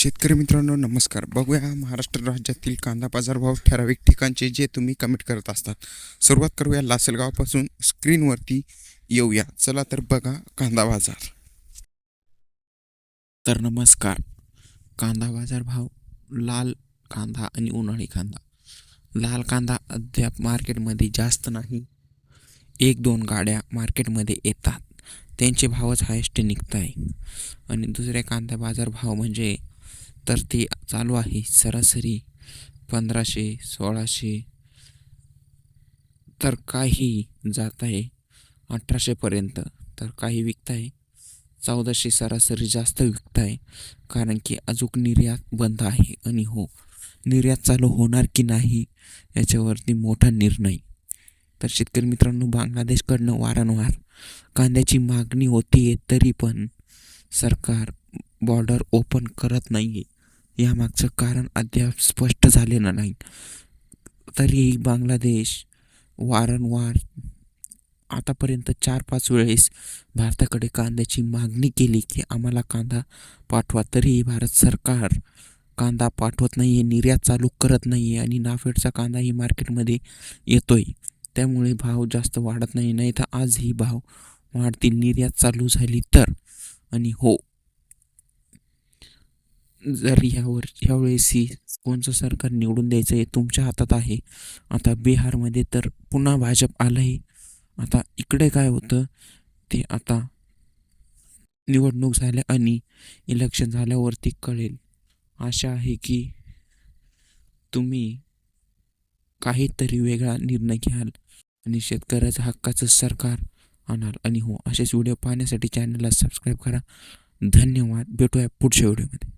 शेतकरी मित्रांनो नमस्कार. बघूया महाराष्ट्र राज्यातील कांदा बाजारभाव ठराविक ठिकाणचे जे तुम्ही कमेंट करत असतात. सुरुवात करूया लासलगावपासून. स्क्रीनवरती येऊया. चला तर बघा कांदा बाजार. तर नमस्कार. कांदा बाजार भाव लाल कांदा आणि उन्हाळी कांदा. लाल कांदा अद्याप मार्केटमध्ये जास्त नाही. एक दोन गाड्या मार्केटमध्ये येतात. त्यांचे भावच हायस्ट निघत आहे आणि दुसरे कांदा बाजार भाव म्हणजे तर ते चालू आहे सरासरी पंधराशे सोळाशे. तर काही जात आहे अठराशेपर्यंत तर काही विकत आहे चौदाशे सरासरी जास्त विकत आहे कारण की अजून निर्यात बंद आहे. आणि हो निर्यात चालू होणार की नाही याच्यावरती मोठा निर्णय. तर शेतकरी मित्रांनो बांगलादेशकडनं वारंवार कांद्याची मागणी होती आहे तरी पण सरकार बॉर्डर ओपन करत नाही आहे यामागचं कारण अद्याप स्पष्ट झालेलं नाही. तरीही बांगलादेश वारंवार आतापर्यंत चार पाच वेळेस भारताकडे कांद्याची मागणी केली की आम्हाला कांदा पाठवा. तरीही भारत सरकार कांदा पाठवत नाही आहे निर्यात चालू करत नाही आहे आणि नाफेडचा कांदाही मार्केटमध्ये येतो आहे त्यामुळे भाव जास्त वाढत नाही नाही तर आजही भाव वाढतील निर्यात चालू झाली तर. आणि हो जर यावर यावेळेस कोणचं सरकार निवडून द्यायचं हे तुमच्या हातात आहे. आता बिहारमध्ये तर पुन्हा भाजप आलं आहे आता इकडे काय होतं? ते आता निवडणूक झाल्या आणि इलेक्शन झाल्यावरती कळेल. आशा आहे की तुम्ही काहीतरी वेगळा निर्णय घ्याल आणि शेतकऱ्याचं हक्काचं सरकार आणाल. आणि हो असेच व्हिडिओ पाहण्यासाठी चॅनलला सबस्क्राईब करा. धन्यवाद. भेटूया पुढच्या व्हिडिओमध्ये